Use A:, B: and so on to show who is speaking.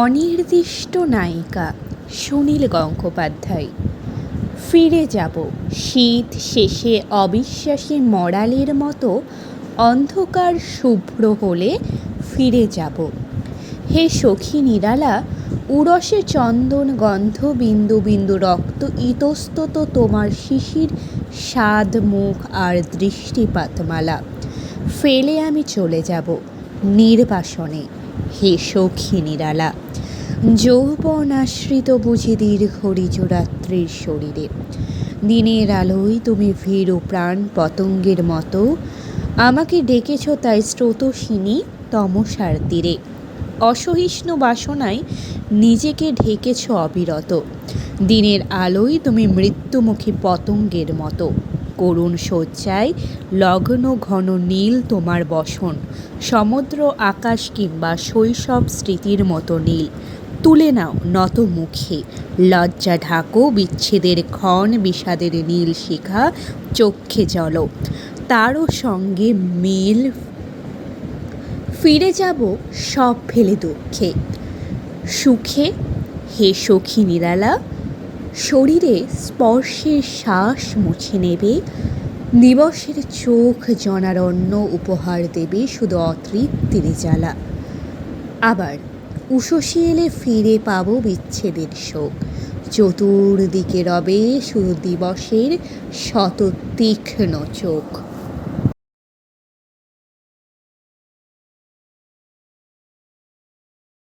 A: অনির্দিষ্ট নায়িকা সুনীল গঙ্গোপাধ্যায়। ফিরে যাব শীত শেষে অবিশ্বাসী মরালের মতো অন্ধকার শুভ্র হলে ফিরে যাব। হে সখী নিরালা, উরসে চন্দন গন্ধ বিন্দু বিন্দু রক্ত ইতস্তত তোমার শিশির স্বাদ, মুখ আর দৃষ্টিপাতমালা। ফেলে আমি চলে যাব নির্বাসনে। হে সখী নিরালা, যৌবন আশ্রিত বুঝি দীর্ঘ ঋজরাত্রির শরীরে। দিনের আলোয় তুমি ভীরু প্রাণ পতঙ্গের মতো, আমাকে ডেকেছ তাই স্রোতসিনী তমসার তীরে। অসহিষ্ণু বাসনায় নিজেকে ঢেকেছ অবিরত, দিনের আলোয় তুমি মৃত্যুমুখী পতঙ্গের মতো। করুণ শয্যায় লগ্ন ঘন নীল তোমার বসন, সমুদ্র আকাশ কিংবা শৈশব স্মৃতির মতো নীল। তুলে নাও নত মুখে লজ্জা ঢাকো বিচ্ছেদের ক্ষণ বিষাদের নীল শিখা চক্ষে জল। তারও সঙ্গে মিল ফিরে যাব সব ফেলে দুঃখে। সুখে হে সখী নিরালা শরীরে স্পর্শের শ্বাস মুছে নেবে দিবসের চোখ জনারণ্য উপহার দেবে শুধু অতৃপ্তির জ্বালা। আবার উষসী এলে ফিরে পাবো বিচ্ছেদের শোক। চতুর্দিকে রবে শুধু দিবসের শত তীক্ষ্ণ চোখ।